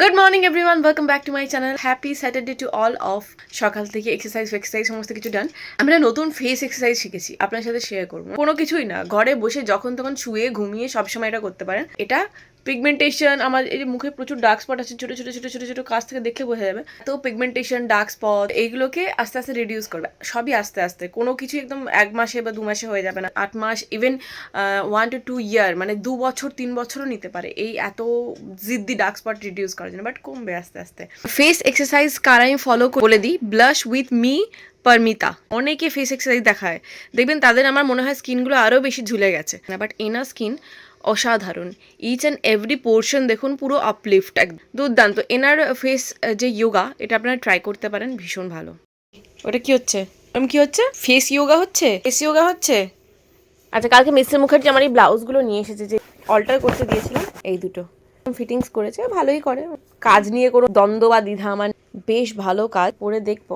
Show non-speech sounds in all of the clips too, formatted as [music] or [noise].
Good morning everyone welcome back to my channel happy Saturday to all of সকাল থেকে exercise ফেক্সারসাইজ সমস্ত কিছু ডান আমরা নতুন ফেস এক্সারসাইজ শিখেছি। আপনার সাথে শেয়ার করব। কোনো কিছুই না। ঘরে বসে যখন তখন শুয়ে, ঘুমিয়ে সবসময় এটা করতে পারেন। এটা পিগমেন্টেশন আমার এই যে মুখে প্রচুর ডার্ক স্পট আছে, ছোটো ছোটো ছোটো ছোটো ছোটো কাছ থেকে দেখলে বোঝা যাবে। তো পিগমেন্টেশন ডার্ক স্পট এইগুলোকে আস্তে আস্তে রিডিউস করবে। সবই আস্তে আস্তে। কোনো কিছু একদম এক মাসে বা দু মাসে হয়ে যাবে না। আট মাস even one to two year মানে দু বছর, তিন বছরও নিতে পারে। এই এত জিদ্দি ডার্ক স্পট রিডিউস করার জন্য বাট কমবে আস্তে আস্তে। ফেস এক্সারসাইজ কার আমি ফলো বলে দিই ব্লাশ উইথ মি পারমিতা অনেকে ফেস এক্সারসাইজ দেখায়। দেখবেন তাদের আমার মনে হয় স্কিনগুলো আরও বেশি ঝুলে গেছে। বাট এনার স্কিন অসাধারণ। ইচ অ্যান্ড এভরি পোর্শন দেখুন পুরো আপলিফট এক দুর্দান্ত। এনার ফেস যে ইয়োগা এটা আপনারা ট্রাই করতে পারেন, ভীষণ ভালো। ওটা কি হচ্ছে? এরকম কি হচ্ছে? ফেস ইয়োগা হচ্ছে? ফেস ইয়োগা হচ্ছে? আচ্ছা কালকে মিস্টার মুখার্জি আমার এই ব্লাউজগুলো নিয়ে এসেছে যে অল্টার করতে দিয়েছিলাম এই দুটো। ফিটিংস করেছে, ভালোই করে। কাজ নিয়ে কোনো দ্বন্দ্ব বা দ্বিধা আমার বেশ ভালো কাজ, পরে দেখব।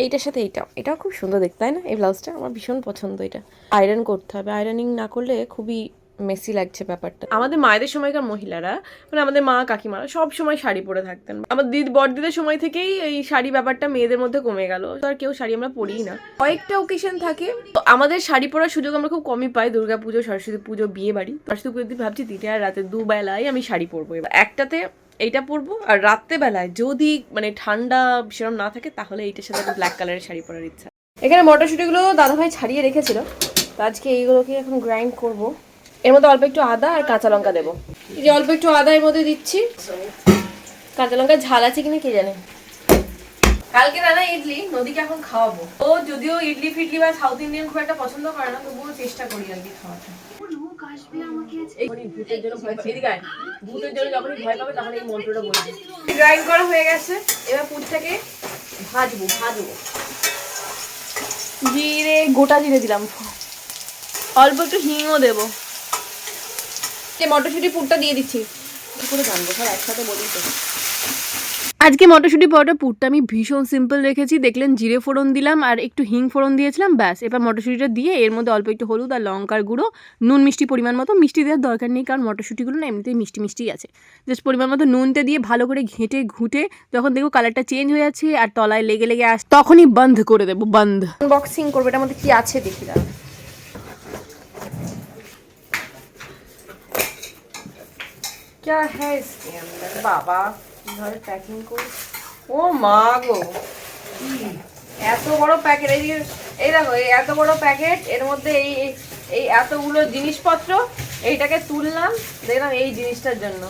এইটার সাথে এইটাও। এটাও খুব সুন্দর দেখতে, তাই না? এই ব্লাউজটা আমার ভীষণ পছন্দ এটা। আয়রন করতে হবে। আয়রনিং না করলে খুবই মেসি লাগছে ব্যাপারটা। আমাদের মায়েদের সময়কার মহিলারা মানে আমাদের মা কাকিমারা সব সময় শাড়ি পরে থাকতেন। আমার দিদি, বড়দিদের সময় থেকেই এই শাড়ি ব্যাপারটা মেয়েদের মধ্যে কমে গেল। আর কেউ শাড়ি আমরা পরিই না। কয়েকটা ওকেশন থাকে। তো আমাদের শাড়ি পরার সুযোগ আমরা খুব কমই পাই। দুর্গা পুজো, সরস্বতী পুজো, বিয়ে বাড়ি। সরস্বতী পুজো ভাবছি দিনে আর রাতে দুবেলায় আমি শাড়ি পরবো এবার। একটাতে এইটা পরবো আর রাত্রেবেলায় যদি মানে ঠান্ডা সেরকম না থাকে তাহলে এইটার সাথে ব্ল্যাক কালারের শাড়ি পরার ইচ্ছা। এখানে মটরশুঁটিগুলো দাদাভাই ছাড়িয়ে রেখেছিল। তো আজকে এইগুলোকে এখন গ্রাইন্ড করব। এর মধ্যে অল্প একটু আদা আর কাঁচা লঙ্কা দেবো। এই যে অল্প একটু আদা এর মধ্যে দিচ্ছি। কাঁচা লঙ্কা ঝাল আছে কিনা কে জানে? কালকে রান্না ইডলি নদীকে এখন খাওয়াবো। ও যদিও ইডলি ফিডলি বা সাউথ ইন্ডিয়ান খুব একটা পছন্দ করে না তবুও চেষ্টা করি আর কি খাওয়াতে ভূতের জন্য ভয় পাবে। এদিকে ভূতের জন্য যখনই ভয় পাবে তখন এই মন্ত্রটা বলবে। গ্রাইন্ড করা হয়ে গেছে। এবার পুরটাকে ভাজবো ভাজবো। জিরে গোটা জিরে দিলাম। অল্প একটু হিংও দেবো। যে মটরশুঁটি পুরটা দিয়ে দিচ্ছি। কি করে জানব সব একসাথে বলি তো। আজকে মটরশুঁটি পাউডার পুরটা আমি ভীষণ সিম্পল রেখেছি দেখলেন জিরে ফোড়ন দিলাম আর একটু হিং ফোড়ন দিয়েছিলাম ব্যাস। এবার মটরশুঁটিটা দিয়ে এর মধ্যে অল্প একটু হলুদ আর লঙ্কার গুঁড়ো নুন মিষ্টি পরিমাণ মতো মিষ্টি দেওয়ার দরকার নেই কারণ মটরশুঁটিগুলো না এমনিতেই মিষ্টি মিষ্টি আছে। জাস্ট পরিমাণ মতো নুনটা দিয়ে ভালো করে ঘেঁটে ঘুঁটে যখন দেখব কালারটা চেঞ্জ হয়ে যাচ্ছে আর তলায় লেগে লেগে আস তখনই বন্ধ করে দেবো বন্ধ। বক্সিং করব এটার মধ্যে কি আছে দেখি দাঁড়া क्या है इसके अंदर বাবা কিভাবে প্যাকিং করে ও মা গো কি এত বড় প্যাকেট এই যে- এই দেখো এই এত বড় প্যাকেট এর মধ্যে এই এই- এই এতগুলো জিনিসপত্র এইটাকে তুললাম দেখলাম এই জিনিসটার জন্য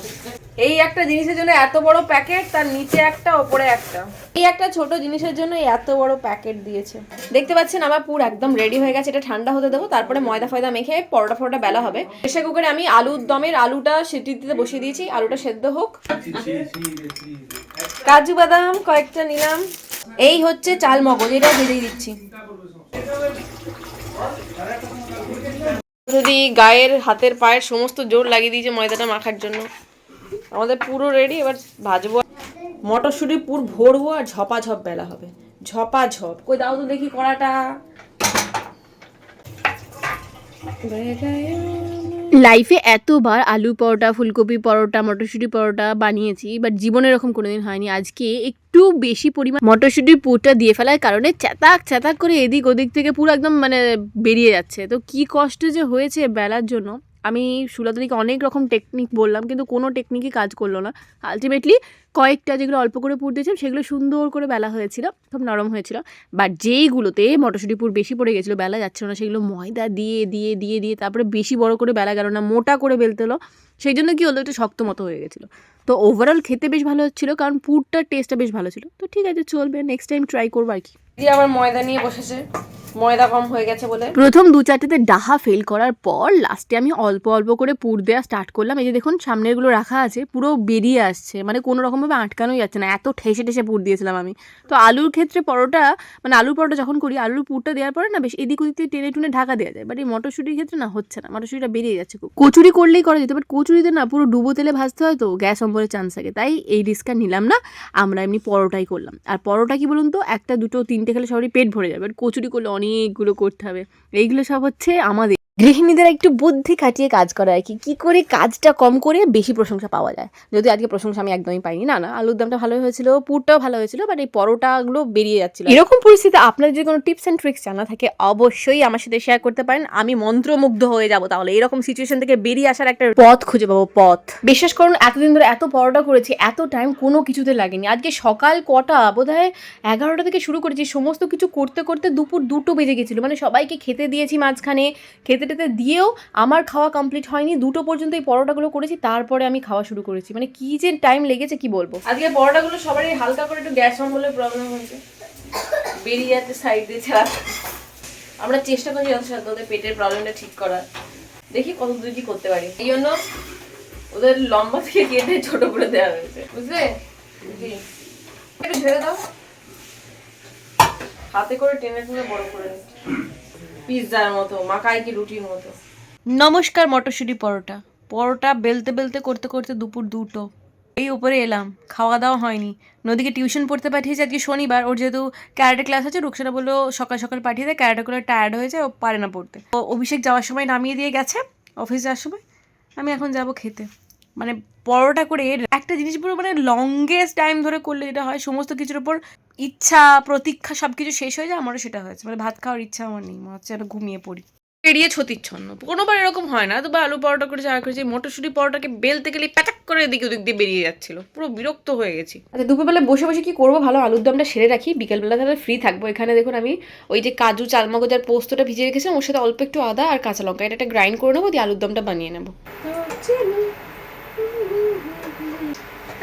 এই একটা জিনিসের জন্য এত বড় প্যাকেট, তার নিচে একটা, ওপরে একটা। এই একটা ছোট জিনিসের জন্য এত বড় প্যাকেট দিয়েছে। দেখতে পাচ্ছেন আমার পুর একদম রেডি হয়ে গেছে, এটা ঠান্ডা হতে দেবো, তারপরে ময়দা ফয়দা মেখে পরোটা ফরোটা বেলা হবে। প্রেশার কুকারে আমি আলুর দমের আলুটা সিটি দিতে বসিয়ে দিয়েছি, আলুটা সেদ্ধ হোক। কাজু বাদাম কয়েকটা নিলাম। এই হচ্ছে চাল মগজ এটাও ভেজেই দিচ্ছি। যদি গায়ের হাতের পায়ের সমস্ত জোর লাগিয়ে দিয়েছে ময়দাটা মাখার জন্য। আমাদের পুরো রেডি এবার ভাজবো। মটরশুঁটি পুর ভরবো আর ঝপা ঝপ বেলা হবে। ঝপা ঝপ কই দাও তো দেখি কড়াটা। লাইফে এতবার আলু পরোটা, ফুলকপি পরোটা, মটরশুঁটি পরোটা বানিয়েছি বাট জীবনে এরকম কোনোদিন হয়নি। আজকে একটু বেশি পরিমাণ মটরশুঁটির পুরটা দিয়ে ফেলার কারণে চেতাক চেতাক করে এদিক ওদিক থেকে পুরো একদম মানে বেরিয়ে যাচ্ছে। তো কি কষ্ট যে হয়েছে বেলার জন্য। আমি সুলাতনিকে অনেক রকম টেকনিক বললাম, কিন্তু কোনো টেকনিকই কাজ করল না। আলটিমেটলি কয়েকটা যেগুলো অল্প করে পুর দিয়েছিলাম, সেগুলো সুন্দর করে বেলা হয়েছিল খুব নরম হয়েছিল। বাট যেইগুলোতে মটরশুঁটি পুর বেশি পড়ে গেছিল, বেলা যাচ্ছিল না, সেগুলো ময়দা দিয়ে দিয়ে দিয়ে দিয়ে, তারপরে বেশি বড় করে বেলা গেল না, মোটা করে বেলতে হলো। সেই জন্য কী হলো, একটু শক্ত মতো হয়ে গেছিল। তো ওভারঅল খেতে বেশ ভালো হচ্ছিল, কারণ পুরটার টেস্টটা বেশ ভালো ছিল। তো ঠিক আছে, চলবে নেক্সট টাইম ট্রাই করব আর কি। দিয়ে আবার ময়দা নিয়ে বসেছে। ময়দা কম হয়ে গেছে বলে। প্রথম দু চারটেতে ডাহা ফেল করার পর লাস্টে আমি অল্প অল্প করে পুর দেওয়া স্টার্ট করলাম। এই যে দেখুন, সামনেরগুলো রাখা আছে, পুরো বেরিয়ে আসছে। মানে কোনো রকমভাবে আটকানোই যাচ্ছে না। এত ঠেসে ঠেসে পুর দিয়েছিলাম আমি। তো আলুর ক্ষেত্রে পরোটা মানে আলুর পরোটা যখন করি, আলুর পুরটা দেওয়ার পরে না বেশ এদিক ওদিক টেনে টুনে ঢাকা দেওয়া যায়। বাট এই মটরশুঁটির ক্ষেত্রে না হচ্ছে না। মটরশুঁটিটা বেরিয়ে যাচ্ছে খুব। কচুরি করলেই করা যেত বাট কচুরিতে না পুরো ডুবো তেলে ভাজতে হয় তো, গ্যাস অম্বলের চান্স থাকে। তাই এই রিস্কটা নিলাম না। আমরা এমনি পরোটাই করলাম। আর পরোটা কি বলুন তো, একটা, দুটো তিনটে খেলে সবারই পেট ভরে যাবে। আর কচুরি করলে অনেকগুলো করতে হবে। এইগুলো সব হচ্ছে আমাদের গৃহিণীদের একটু বুদ্ধি খাটিয়ে কাজ করা আর কি। কি করে কাজটা কম করে বেশি প্রশংসা পাওয়া যায়? যদি আজকে প্রশংসা আমি একদমই পাইনি। না না আলুর দামটা ভালো হয়েছিল পুরটাও ভালো হয়েছিল বাট এই পরোটাগুলো বেরিয়ে যাচ্ছিল। এরকম পরিস্থিতি আপনার যদি কোনো টিপস অ্যান্ড ট্রিক্স জানা থাকে অবশ্যই আমার সাথে শেয়ার করতে পারেন। আমি মন্ত্রমুগ্ধ হয়ে যাব তাহলে। এরকম সিচুয়েশন থেকে বেরিয়ে আসার একটা পথ খুঁজে পাবো পথ। বিশ্বাস করুন এতদিন ধরে এত পরোটা করেছি এত টাইম কোনো কিছুতে লাগেনি। আজকে সকাল কটা? বোধ হয় এগারোটা থেকে শুরু করেছি। সমস্ত কিছু করতে করতে দুপুর দুটো বেজে গেছিল। মানে সবাইকে খেতে দিয়েছি মাঝখানে খেতে টেতে দিয়েও আমার খাওয়া কমপ্লিট হয়নি। দুটো পর্যন্ত এই পরোটাগুলো করেছি, তারপরে আমি খাওয়া শুরু করেছি। মানে কি যে টাইম লেগেছে, কি বলব? আজকে পরোটাগুলো সবারই হালকা করে একটু গ্যাস অম্বলের প্রবলেম হয়েছে। বেরিয়ে যাচ্ছে সাইড দিয়ে ছাড়া। আমরা চেষ্টা করছি যথাসাধ্য ওদের পেটের প্রবলেমটা ঠিক করার। দেখি কত দূর কি করতে পারি। এই জন্য ওদের লম্বা থেকে কেটে ছোট করে দেওয়া হয়েছে। বুঝলে। একটু ঝেড়ে দাও। হাতে করে টেনে টেনে বড় করে নিচ্ছি। পিৎজার মতো মাকাই কি রুটির মতো। নমস্কার, মটরশুঁটি পরোটা। পরোটা বেলতে বেলতে করতে করতে দুপুর দুটো। এই উপরে এলাম, খাওয়া দাওয়া হয়নি। নদীকে টিউশন পড়তে পাঠিয়েছে আজকে শনিবার। ওর যেহেতু ক্যারাটে ক্লাস আছে, রুকসানা বলল সকাল সকাল পাঠিয়ে দেয় ক্যারাটে করে টায়ার্ড যায়, ও পারে না পড়তে। ও অভিষেক যাওয়ার সময় নামিয়ে দিয়ে গেছে, অফিস যাওয়ার সময়। আমি এখন যাব খেতে। মানে পরোটা করে একটা জিনিস পুরো মানে লংগেস্ট টাইম ধরে করলে যেটা হয় সমস্ত কিছুর উপর ইচ্ছা প্রতীক্ষা সব কিছু শেষ হয়ে যায় আমারও সেটা হয়েছে। মানে ভাত খাওয়ার ইচ্ছা আমার নেই মনে হচ্ছে যেন ঘুমিয়ে পড়ি। পেরিয়ে ছতিচ্ছন্ন। কোনোবার এরকম হয় না তো বা আলু পরোটা করে যা করেছি মটরশুঁটি পরোটাকে বেলতে গেলে প্যাচাক করে এদিকে ওদিক দিয়ে বেরিয়ে যাচ্ছিল। পুরো বিরক্ত হয়ে গেছি। আচ্ছা দুপুরবেলা বসে বসে কি করব? ভালো আলুর দমটা সেরে রাখি। বিকেলবেলা তাহলে ফ্রি থাকব। এখানে দেখুন আমি ওই যে কাজু চালমগজ আর পোস্তটা ভিজে রেখেছিলাম ওর সাথে অল্প একটু আদা আর কাঁচা লঙ্কা। এটা একটা গ্রাইন্ড করে নেব দিয়ে আলুর দমটা বানিয়ে নেব।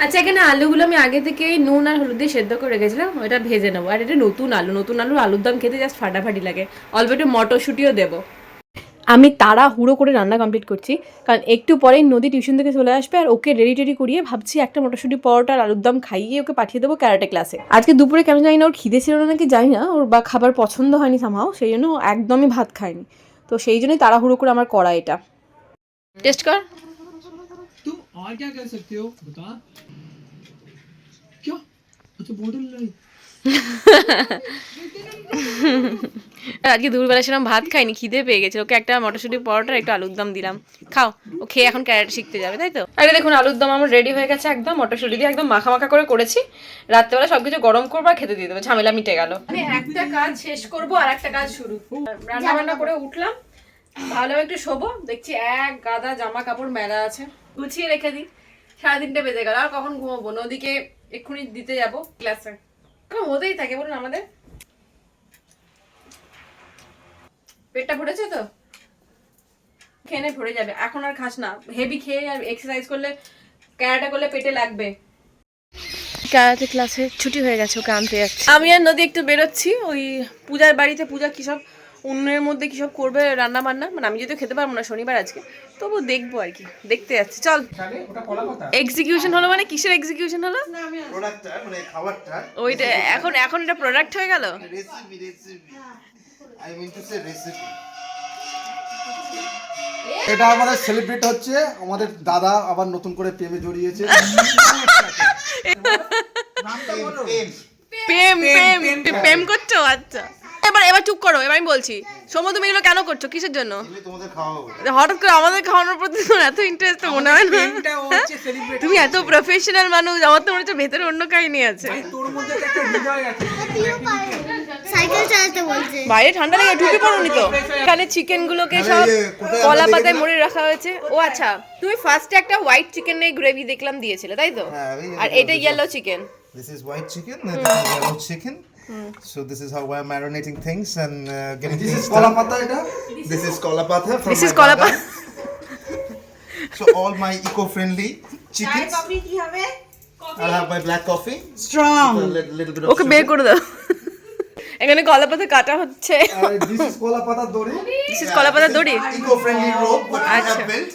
আচ্ছা এখানে আলুগুলো আমি আগে থেকে নুন আর হলুদ দিয়ে সেদ্ধ করে রেখেছিলাম ওটা ভেজে নেব। আর এটা নতুন আলু নতুন আলুর আলুর দম খেতে জাস্ট ফাটাফাটি লাগে। অল্প একটু মটরশুঁটিও দেবো। আমি তাড়া হুড়ো করে রান্না কমপ্লিট করছি কারণ একটু পরেই নদী টিউশন থেকে চলে আসবে আর ওকে রেডি টেডি করিয়ে ভাবছি একটা মটরশুঁটি পরোটা আর আলুর দম খাইয়ে ওকে পাঠিয়ে দেবো ক্যারাটে ক্লাসে আজকে দুপুরে কেন জানি না ওর খিদে ছিল না নাকি জানি না ওর বা খাবার পছন্দ হয়নি সামহাও সেই জন্য একদমই ভাত খায়নি। তো সেই জন্যই তাড়াহুড়ো করে আমার করা এটা টেস্ট কর। और क्या कर सकते हो बता क्या अच्छा बॉटल लाई আজকে দুপুরবেলা সেরকম ভাত খাইনি খিদে পেয়ে গেছে ওকে একটা মটরশুঁটি পরোটা আর একটু আলুর দম দিলাম খাও ও খেয়ে এখন ক্যারেটে শিখতে যাবে তাই তো আরে দেখুন আলুর দম আমার রেডি হয়ে গেছে একদম মটরশুঁটি দিয়ে একদম মাখা মাখা করে করেছি রাত্রেবেলা সবকিছু গরম করবো আর খেতে দিয়ে দেবো ঝামেলা মিটে গেল আমি একটা কাজ শেষ করবো আর একটা কাজ শুরু রান্না বান্না করে উঠলাম ভালো একটু শোবো দেখছি এক গাদা জামা কাপড় মেলা আছে। গুছিয়ে রেখে দিই সাড়ে তিনটে বেজে গেল আর কখন ঘুমাবো নদীকে এক্ষুনি দিতে যাব ক্লাসে এরকম হতেই থাকে বলুন আমাদের। পেটটা ভরেছে তো? খেয়ে ভরে যাবে। এখন আর খাস না হেভি খেয়ে আর এক্সারসাইজ করলে ক্যারাটা করলে পেটে লাগবে। ক্যারাটে ক্লাসে ছুটি হয়ে গেছে ওকে আনতে যাচ্ছি। আমি আর নদী একটু বেরোচ্ছি ওই পূজার বাড়িতে পূজা কী সব অন্যের মধ্যে কী সব করবে রান্না বান্না মানে আমি যদিও খেতে পারব না শনিবার আজকে তবু দেখব আর কি দেখতে যাচ্ছি। চল। এক্সিকিউশন হলো মানে কিসের এক্সিকিউশন হলো? মানে খাবারটা। ওইটা এখন এখন এটা প্রোডাক্ট হয়ে গেল? Recipe recipe I mean to say recipe এটা আমাদের সেলিব্রেট হচ্ছে আমাদের দাদা আবার নতুন করে প্রেমে জড়িয়েছে। প্রেম প্রেম প্রেম করছ? আচ্ছা। এবার এবার চুপ করো এবার আমি বলছি। সোম তুমি এগুলো কেন করছ? কিসের জন্য? তোমাদের খাওয়া হবে। হঠাৎ করে আমাদের খাওয়ানোর প্রতি তোমার এত ইন্টারেস্ট মনে হয় না। তুমি এত প্রফেশনাল মানুষ আমার তো মনে হচ্ছে ভেতরে অন্য কাহিনী আছে। তো বাইরে ঠান্ডা লেগে ঢুকে পড়োনি তো? এখানে চিকেন গুলোকে সব কলা পাতায় মুড়ে রাখা হয়েছে। ও আচ্ছা তুমি ফার্স্টে একটা হোয়াইট চিকেনের গ্রেভি দেখলাম দিয়েছিলে তাই তো? হ্যাঁ, আর এটা yellow chicken This is white chicken, and this is chicken. So this is how we're marinating things and uh, getting things কলা done. পাতা এটা This is kolapatha from This my is kolapa- mother. So all my eco-friendly chickens. I'll have my black coffee. Strong. A little, little bit of okay বের sugar. করে দাও এখানে কলা পাতা কাটা হচ্ছে আর দিস ইজ কলা পাতার দড়ি দিস ইজ কলা পাতা দড়ি Eco-friendly rope, but I আচ্ছা। have built.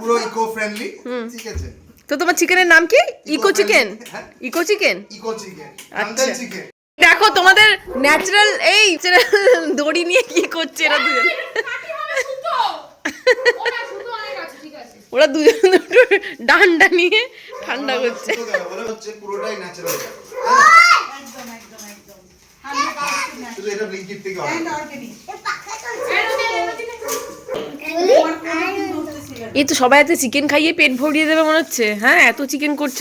পুরো eco-friendly. ঠিক আছে। তো তোমার চিকেনের নাম কি ইকো চিকেন হ্যাঁ। Eco chicken Eco chicken. আচ্ছা। Chicken. দেখো তোমাদের ন্যাচারাল এই দড়ি নিয়ে কি করছে এরা দুজন। ওরা দুজন দুটো ডান্ডা নিয়ে ঠান্ডা করছে। শুধু দেখো, ওরা হচ্ছে পুরোটাই ন্যাচারাল শুধু এটা ব্লিঙ্কিট থেকে order এই তো সবাই এত চিকেন খাইয়ে পেট ভরিয়ে দেবে মনে হচ্ছে। হ্যাঁ এত চিকেন করছ?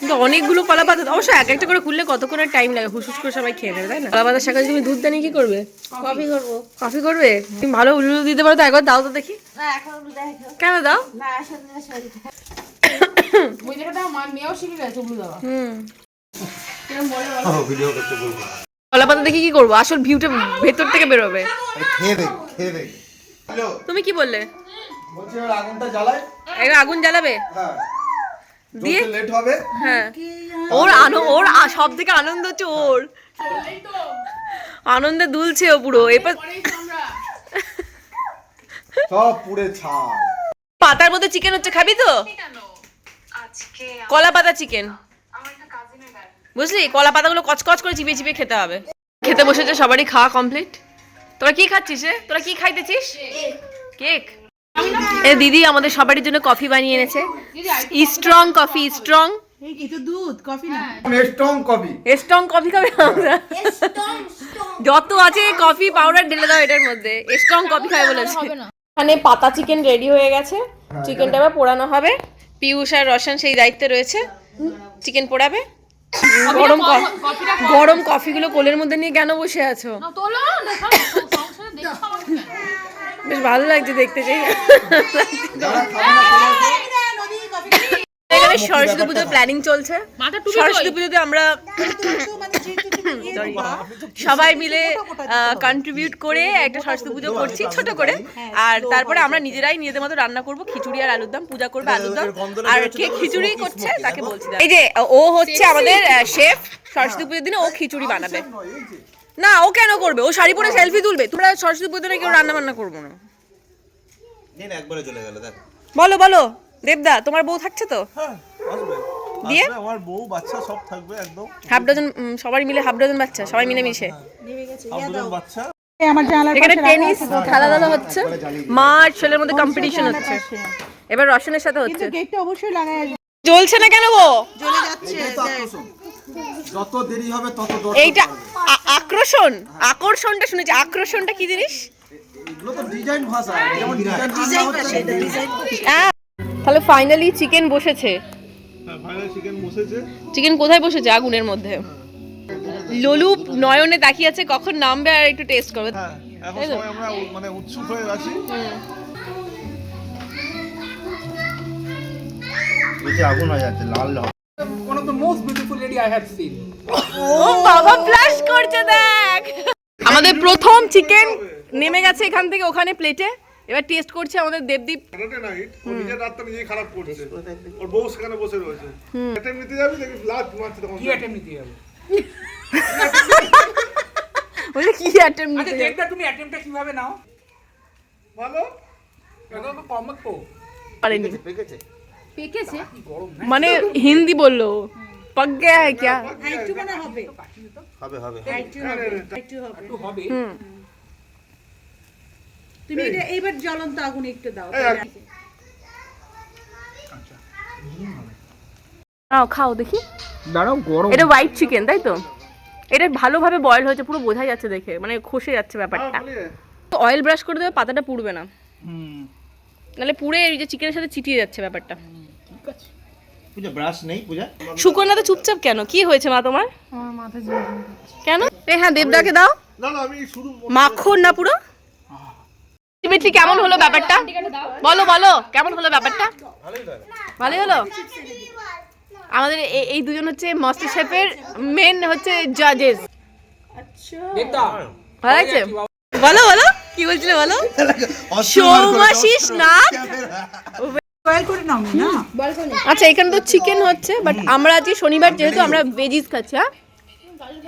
কিন্তু অনেকগুলো কলা পাতা অবশ্য এক একটা করে খুললে কত করে টাইম লাগে? হুসুস করে সবাই খেয়ে নেবে তাই না? কলা পাতার সাথে তুমি দুধ দানি কি করবে? কফি। করব। কফি করবে? তুমি ভালো উলু দিতে পারো তো একবার দাও তো দেখি। কেন দাও? কলা পাতা দেখি কি করব? আসল ভিউটা ভেতর থেকে বেরোবে। তুমি কি বললে? আগুনটা জ্বালায় একবার আগুন জ্বালাবে? হ্যাঁ। দিয়ে লেট হবে। হ্যাঁ। ওর আনো ওর সব থেকে আনন্দ হচ্ছে ওর। আনন্দে দুলছে ও পুরো। এবার সব পুড়ে ছাই। পাতার মধ্যে চিকেন হচ্ছে খাবি তো? কলা পাতা চিকেন বুঝলি? কলা পাতাগুলো কচকচ করে চিবিয়ে চিবিয়ে খেতে হবে। খেতে বসেছে সবারই খাওয়া কমপ্লিট তোরা কি খাচ্ছিস রে? তোরা কি খাইতেছিস? কেক এ দিদি আমাদের সবারই জন্য কফি বানিয়ে এনেছে। Strong coffee strong strong coffee strong coffee খাবে যত আছে কফি পাউডার ঢেলে দাও এটার মধ্যে। স্ট্রং কফি খাবে বলেছে এখানে পাতা চিকেন রেডি হয়ে গেছে। চিকেনটা এবার পোড়ানো হবে। পিয়ুষ আর রসান সেই দায়িত্বে রয়েছে। চিকেন পোড়াবে। গরম গরম কফিগুলো কোলের মধ্যে নিয়ে কেন বসে আছো? বেশ ভালো লাগছে দেখতে চাই এখানে সরস্বতী পুজোর প্ল্যানিং চলছে। সরস্বতী পুজোতে আমরা সবাই মিলে কন্ট্রিবিউট করে একটা সরস্বতী পুজো করছি ছোট করে। আর তারপরে আমরা নিজেরাই নিজেদের মতো রান্না করব খিচুড়ি আর আলুর দম পূজা করবে আলুর দম। আর কে খিচুড়ি করছে তাকে বলছি এই যে ও হচ্ছে আমাদের শেফ। সরস্বতী পুজোর দিনে ও খিচুড়ি বানাবে। না ও কেন করবে? ও শাড়ি পরে সেলফি তুলবে। তোমরা সরস্বতী পুজোতে কেউ রান্না বান্না করব না। দিন একবারে চলে গেল দেখ। বলো বলো। দেবদা তোমার বউ থাকছে তো? আসবে। দিয়ে? আমার বউ বাচ্চা সব থাকবে একদম। হাফ ডজন সবাই মিলে হাফ ডজন বাচ্চা সবাই মিলে মিশে। আপনাদের বাচ্চা। এখানে টেনিস খেলা দাদা হচ্ছে। মা আর ছেলের মধ্যে কম্পিটিশন হচ্ছে। এবার রসনের সাথে হচ্ছে। জ্বলছে না কেন গো? তো আকর্ষণ যত দেরি হবে তত দর্শক এইটা আকর্ষণ আকর্ষণটা শুনেছি। আকর্ষণটা কি জিনিস? এগুলো তো ডিজাইন ভাষা। যেমন ডিজাইন আহ, তাহলে ফাইনালি চিকেন বসেছে। হ্যাঁ চিকেন কোথায় বসেছে? আগুনের মধ্যে। ললু নয়নে তাকিয়ে আছে কখন নামবে আর একটু টেস্ট করবে। হ্যাঁ এখন সবাই আমরা মানে উৎসুক হয়ে আছি। আগুন হয়ে যাচ্ছে লাল লাল One of the most beautiful lady I have seen. ও বাবা ফ্ল্যাশ করছে দেখ। আমাদের প্রথম চিকেন নেমে গেছে এখান থেকে ওখানে প্লেটে এবার টেস্ট করছে আমাদের দেবদীপ। সাটারডে নাইট ও নিজের রাতটা নিজেই খারাপ করছে। ওর বউ সেখানে বসে রয়েছে। অ্যাটেম্প নিতে যাবি দেখি লাস্ট মারছে তখন। কি attempt নিতে হবে? [laughs] বলে কি অ্যাটেম্প আচ্ছা দেবদা তুমি অ্যাটেম্পটা কীভাবে নাও? ভালো দেখো তো কমক তো। পারেনি। পেকেছে পেকেছে। মানে হিন্দি বলল। পক গয়া হ্যায় ক্যা হবে। হবে একটু হবে। তুমি এটা এইবার জ্বলন্ত আগুন একটু দাও। খাও খাও দেখি। দাঁড়াও গরম। এটা হোয়াইট চিকেন তাই তো? এটা ভালোভাবে বয়েল হয়েছে পুরো বোঝা যাচ্ছে দেখে। মানে খসে যাচ্ছে ব্যাপারটা। তো অয়েল ব্রাশ করে দেবে পাতাটা পুড়বে না। নাহলে পুড়ে এই যে চিকেনের সাথে চিটিয়ে যাচ্ছে ব্যাপারটা। পূজা ব্রাশ নেই পূজা? সুকন্যাতে চুপচাপ কেন? কি হয়েছে মা তোমার? কেন? এ হ্যাঁ দেবদাকে দাও। না না আমি শুধু মাখন না পুরো? আলটিমেটলি কেমন হলো ব্যাপারটা? বলো বলো কেমন হলো ব্যাপারটা? ভালোই হলো? আমাদের এই দুজন হচ্ছে মাস্টার শেফের মেন হচ্ছে জাজেস দেবদা। ভালো লাগছে? বলো বলো। কি বলছিলে বলো? [laughs] সৌমাশিস নাথ? আচ্ছা এখানে তো চিকেন হচ্ছে বাট আমরা আজকে শনিবার যেহেতু আমরা ভেজিস খাচ্ছি হ্যাঁ?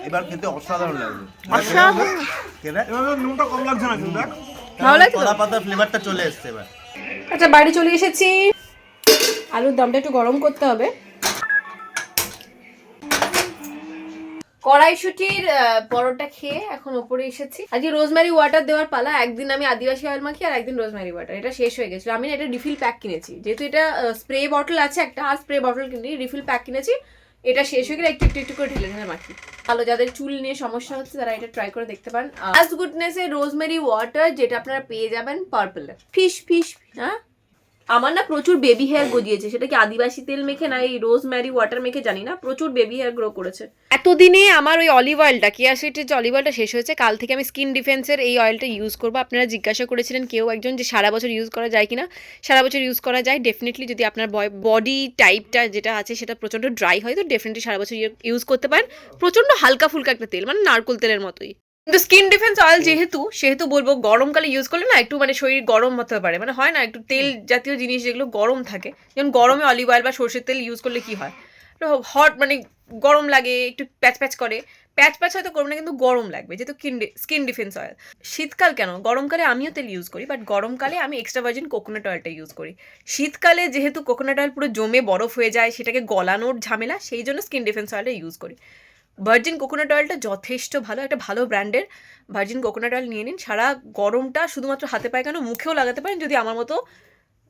এবার খেতে অসাধারণ লাগল। অসাধারণ। নুনটা কম লাগছে না কিন্তু ভালো লাগছে কলা পাতার ফ্লেভারটা চলে এসছে এবার। আচ্ছা বাড়ি চলে এসেছি। আলুর দমটা একটু গরম করতে হবে। কড়াইশুটির পরোটা খেয়ে এখন ওপরে এসেছি। আজকে রোজমেরি ওয়াটার দেওয়ার পালা, একদিন আমি আদিবাসী অয়েল মাখি আর একদিন রোজমেরি ওয়াটার এটা শেষ হয়ে গেছিল। আমি এটা রিফিল প্যাক কিনেছি। যেহেতু এটা স্প্রে বটল আছে একটা, আর স্প্রে বটল কিনি রিফিল প্যাক কিনেছি, এটা শেষ হয়ে গেলে একটু একটু একটু করে ঢেলে ঢেলে মাখি। ভালো, যাদের চুল নিয়ে সমস্যা হচ্ছে, তারা এটা ট্রাই করে দেখতে পারেন। আজ গুডনেস এর রোজমেরি ওয়াটার যেটা আপনারা পেয়ে যাবেন পার্পল ফিশ ফিশ হ্যাঁ? আমার না প্রচুর বেবি হেয়ার গজিয়েছে। সেটা কি আদিবাসী তেল মেখে না এই রোজ ম্যারি ওয়াটার মেখে জানি না? প্রচুর বেবি হেয়ার গ্রো করেছে। এতদিনে আমার ওই অলিভ অয়েলটা কিয়াসিটের যে অলিভ অয়েলটা শেষ হয়েছে, কাল থেকে আমি স্কিন ডিফেন্সের এই অয়েলটা ইউজ করব। আপনারা জিজ্ঞাসা করেছিলেন কেউ একজন যে সারা বছর ইউজ করা যায় কিনা? সারা বছর ইউজ করা যায়। ডেফিনেটলি যদি আপনার বডি টাইপটা যেটা আছে সেটা প্রচণ্ড ড্রাই হয়, তো ডেফিনেটলি সারা বছর ইউজ করতে পারেন। প্রচণ্ড হালকা ফুলকা একটা তেল মানে নারকোল তেলের মতোই। কিন্তু স্কিন ডিফেন্স অয়েল যেহেতু সেহেতু বলব গরমকালে ইউজ করলে না একটু মানে শরীর গরম হতে পারে। মানে হয় না একটু তেল জাতীয় জিনিস যেগুলো গরম থাকে যেমন গরমে অলিভ অয়েল বা সর্ষের তেল ইউজ করলে কি হয়? হট মানে গরম লাগে একটু প্যাচ প্যাচ করে। প্যাচ প্যাচ হয়তো করবে না কিন্তু গরম লাগবে যেহেতু স্কিন ডিফেন্স অয়েল শীতকাল কেন? গরমকালে আমিও তেল ইউজ করি বাট গরমকালে আমি এক্সট্রা ভার্জিন কোকোনাট অয়েলটা ইউজ করি। শীতকালে যেহেতু কোকোনাট অয়েল পুরো জমে বরফ হয়ে যায় সেটাকে গলানোর ঝামেলা সেই জন্য স্কিন ডিফেন্স অয়েলটা ইউজ করি। ভার্জিন কোকোনাট অয়েলটা যথেষ্ট ভালো, একটা ভালো ব্র্যান্ডের ভার্জিন কোকোনাট অয়েল নিয়ে নিন। সারা গরমটা শুধুমাত্র হাতে পায় কেন, মুখেও লাগাতে পারেন যদি আমার মতো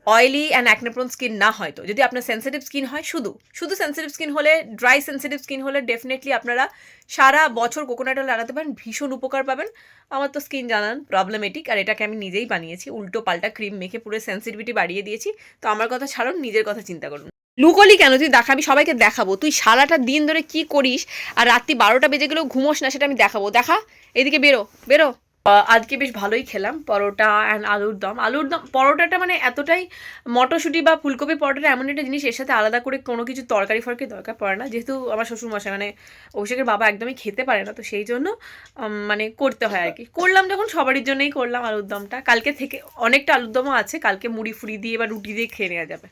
অয়েলি অ্যান্ড অ্যাকনেপ্রন স্কিন না হয় তো। যদি আপনার সেন্সিটিভ স্কিন হয়, শুধু শুধু সেন্সিটিভ স্কিন হলে ড্রাই সেন্সিটিভ স্কিন হলে ডেফিনেটলি আপনারা সারা বছর কোকোনাট অয়েল লাগাতে পারেন, ভীষণ উপকার পাবেন। আমার তো স্কিন জানান প্রবলেমেটিক আর এটাকে আমি নিজেই বানিয়েছি, উল্টো পাল্টা ক্রিম মেখে পুরো সেন্সিটিভিটি বাড়িয়ে দিয়েছি। তো আমার কথা ছাড়ুন, নিজের কথা চিন্তা করুন। লুকলি কেন? তুই দেখাবি সবাইকে দেখাবো। তুই সারাটা দিন ধরে কি করিস? আর রাত্রি বারোটা বেজে গেলেও ঘুমোস না, সেটা আমি দেখাবো। দেখা, এদিকে বেরো বেরো। আজকে বেশ ভালোই খেলাম, পরোটা অ্যান্ড আলুর দম। আলুর দম, পরোটাটা মানে এতটাই মটরশুঁটি বা ফুলকপি পরোটাটা এমন একটা জিনিস, এর সাথে আলাদা করে কোনো কিছু তরকারি ফরকারি দরকার পড়ে না। যেহেতু আমার শ্বশুরমশাই মানে অভিষেকের বাবা একদমই খেতে পারে না, তো সেই জন্য মানে করতে হয় আর কি। করলাম যখন, সবারই জন্যই করলাম আলুর দমটা। কালকে থেকে অনেকটা আলুর দমও আছে, কালকে মুড়ি ফুড়ি দিয়ে বা রুটি দিয়ে খেয়ে নেওয়া যাবে।